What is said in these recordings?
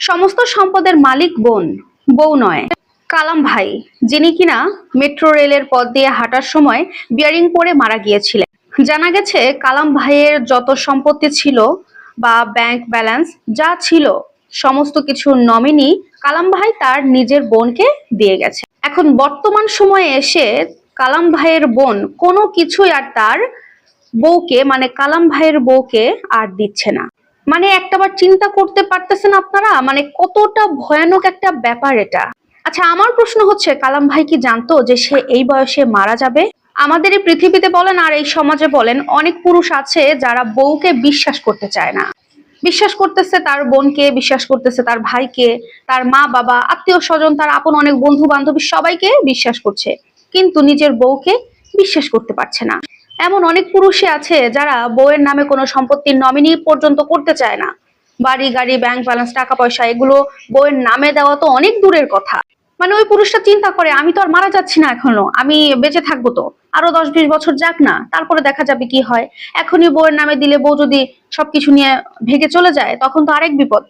সমস্ত সম্পদের মালিক বোন, বউ নয়। কালাম ভাই, যিনি কিনা মেট্রো রেলের পথ দিয়ে হাঁটার সময় বিয়ারিং পরে মারা গিয়েছিলেন। জানা গেছে, কালাম ভাইয়ের যত সম্পত্তি ছিল বা ব্যাংক ব্যালেন্স যা ছিল, সমস্ত কিছু নমিনি কালাম ভাই তার নিজের বোনকে দিয়ে গেছে। এখন বর্তমান সময়ে এসে কালাম ভাইয়ের বোন কোনো কিছুই আর তার বউকে মানে কালাম ভাইয়ের বউকে আর দিচ্ছে না। মানে একটাবার চিন্তা করতে পারতেছেন আপনারা? মানে কতটা ভয়ানক একটা ব্যাপার এটা? আচ্ছা আমার প্রশ্ন হচ্ছে, কালাম ভাই কি জানতো যে সে এই বয়সে মারা যাবে? আমাদের এই পৃথিবীতে বলেন আর এই সমাজে বলেন, অনেক পুরুষ আছে যারা বউকে বিশ্বাস করতে চায় না। বিশ্বাস করতেছে তার বোনকে, বিশ্বাস করতেছে তার ভাইকে, তার মা, বাবা, আত্মীয় স্বজন, তার আপন অনেক বন্ধু বান্ধবী সবাইকে বিশ্বাস করছে। কিন্তু নিজের বউকে বিশ্বাস করতে পারছে না। এমন অনেক পুরুষই আছে যারা বউয়ের নামে কোনো সম্পত্তির নমিনি পর্যন্ত করতে চায় না। বাড়ি, গাড়ি ব্যাংক ব্যালেন্স টাকা পয়সা, এগুলো বউয়ের নামে দেওয়া তো অনেক দূরের কথা। মানে ওই পুরুষটা চিন্তা করে, আমি তো আর মারা যাচ্ছি না এখনও, আমি বেঁচে থাকব তো। আরও দশ বিশ বছর যাক না, তারপরে দেখা যাবে কি হয়। এখনই বউয়ের নামে দিলে বউ যদি সবকিছু নিয়ে ভেঙে চলে যায়, তখন তো আরেক বিপদ।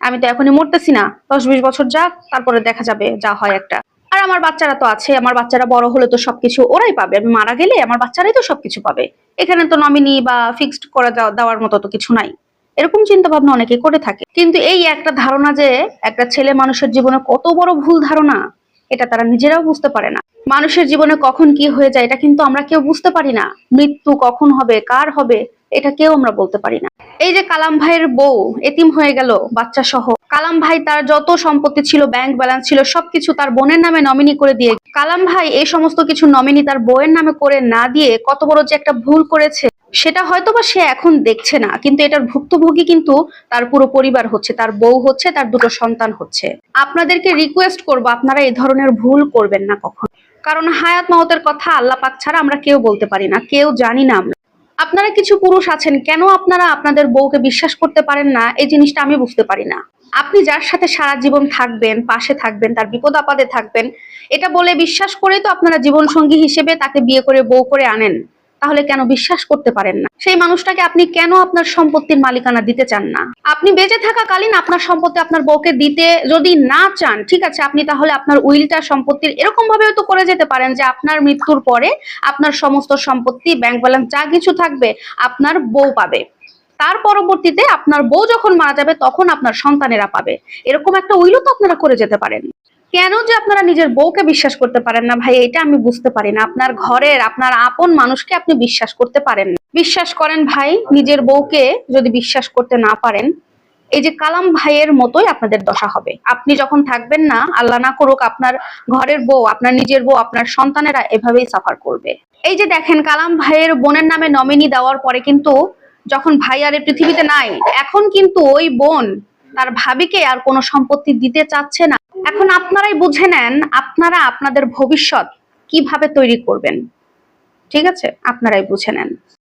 আমি তো এখনই মরতেছি না দশ বিশ বছর যাক, তারপরে দেখা যাবে যা হয় একটা। আর আমার বাচ্চারা তো আছে, আমার বাচ্চারা বড় হলে তো সবকিছু ওরাই পাবে। আমি মারা গেলে আমার বাচ্চারাই তো সবকিছু পাবে। এখানে তো নমিনি বা ফিক্সড করে দেওয়ার মতো তো কিছু নাই। এরকম চিন্তা ভাবনা অনেকে করে থাকে। কিন্তু এই একটা ধারণা যে একটা ছেলে মানুষের জীবনে কত বড় ভুল ধারণা, এটা তারা নিজেরাও বুঝতে পারে না। মানুষের জীবনে কখন কি হয়ে যায়, এটা কিন্তু আমরা কেউ বুঝতে পারি না। মৃত্যু কখন হবে, কার হবে এটা কেউ আমরা বলতে পারি না। এই যে কালাম ভাইয়ের বউ, এতিম হয়ে গেল বাচ্চা সহ কালাম ভাই তার যত সম্পত্তি ছিল ব্যাংক ব্যালেন্স ছিল, সবকিছু তার বোনের নামে নমিনি করে দিয়ে কালাম ভাই এই সমস্ত কিছু নমিনি তার বউয়ের নামে করে না দিয়ে কত বড় যে একটা ভুল করেছে, সেটা হয়তো বা সে এখন দেখছে না। কিন্তু এটার ভুক্তভোগী কিন্তু তার পুরো পরিবার হচ্ছে, তার বউ হচ্ছে, তার দুটো সন্তান হচ্ছে। আপনাদেরকে রিকোয়েস্ট করব, আপনারা এই ধরনের ভুল করবেন না কখন। কারণ হায়াত মহতের কথা আল্লাহ পাক ছাড়া আমরা কেউ বলতে পারি না, কেউ জানি না আমরা। আপনারা কিছু পুরুষ আছেন, কেন আপনারা আপনাদের বউকে বিশ্বাস করতে পারেন না? এই জিনিসটা আমি বুঝতে পারি না। আপনি যার সাথে সারা জীবন থাকবেন, পাশে থাকবেন, তার বিপদ আপদে থাকবেন, এটা বলে বিশ্বাস করেই তো আপনারা জীবনসঙ্গী হিসেবে তাকে বিয়ে করে বউ করে আনেন। তাহলে কেন বিশ্বাস করতে পারেন না? সেই মানুষটাকে আপনি কেন আপনার সম্পত্তির মালিকানা দিতে চান না? আপনি বেঁচে থাকাকালীন আপনার সম্পত্তি আপনার বউকে দিতে যদি না চান, ঠিক আছে, আপনি তাহলে আপনার উইলটা সম্পত্তির এরকম ভাবেও তো করে যেতে পারেন যে আপনার মৃত্যুর পরে আপনার সমস্ত সম্পত্তি ব্যাংক ব্যালেন্স যা কিছু থাকবে আপনার বউ পাবে। তার পরবর্তীতে আপনার বউ যখন মারা যাবে তখন আপনার সন্তানেরা পাবে। এরকম একটা উইলও তো আপনারা করে যেতে পারেন। কেন যে আপনারা নিজের বউকে বিশ্বাস করতে পারেন না ভাই? এটা আমি বুঝতে পারি না। আপনার ঘরের, আপনার আপন মানুষকে আপনি বিশ্বাস করতে পারেন না। বিশ্বাস করেন ভাই, নিজের বউকে যদি বিশ্বাস করতে না পারেন, এই যে কালাম ভাইয়ের মতোই আপনাদের দশা হবে। আপনি যখন থাকবেন না, আল্লাহ না করুক আপনার ঘরের বউ, আপনার নিজের বউ, আপনার সন্তানেরা এভাবেই সাফার করবে। এই যে দেখেন, কালাম ভাইয়ের বোনের নামে নমিনি দেওয়ার পরে কিন্তু যখন ভাই আর পৃথিবীতে নাই, এখন কিন্তু ওই বোন তার ভাবিকে আর কোনো সম্পত্তি দিতে চাচ্ছে না। এখন আপনারাই বুঝে নেন, আপনারা আপনাদের ভবিষ্যৎ কীভাবে তৈরি করবেন। ঠিক আছে? আপনারাই বুঝে নেন।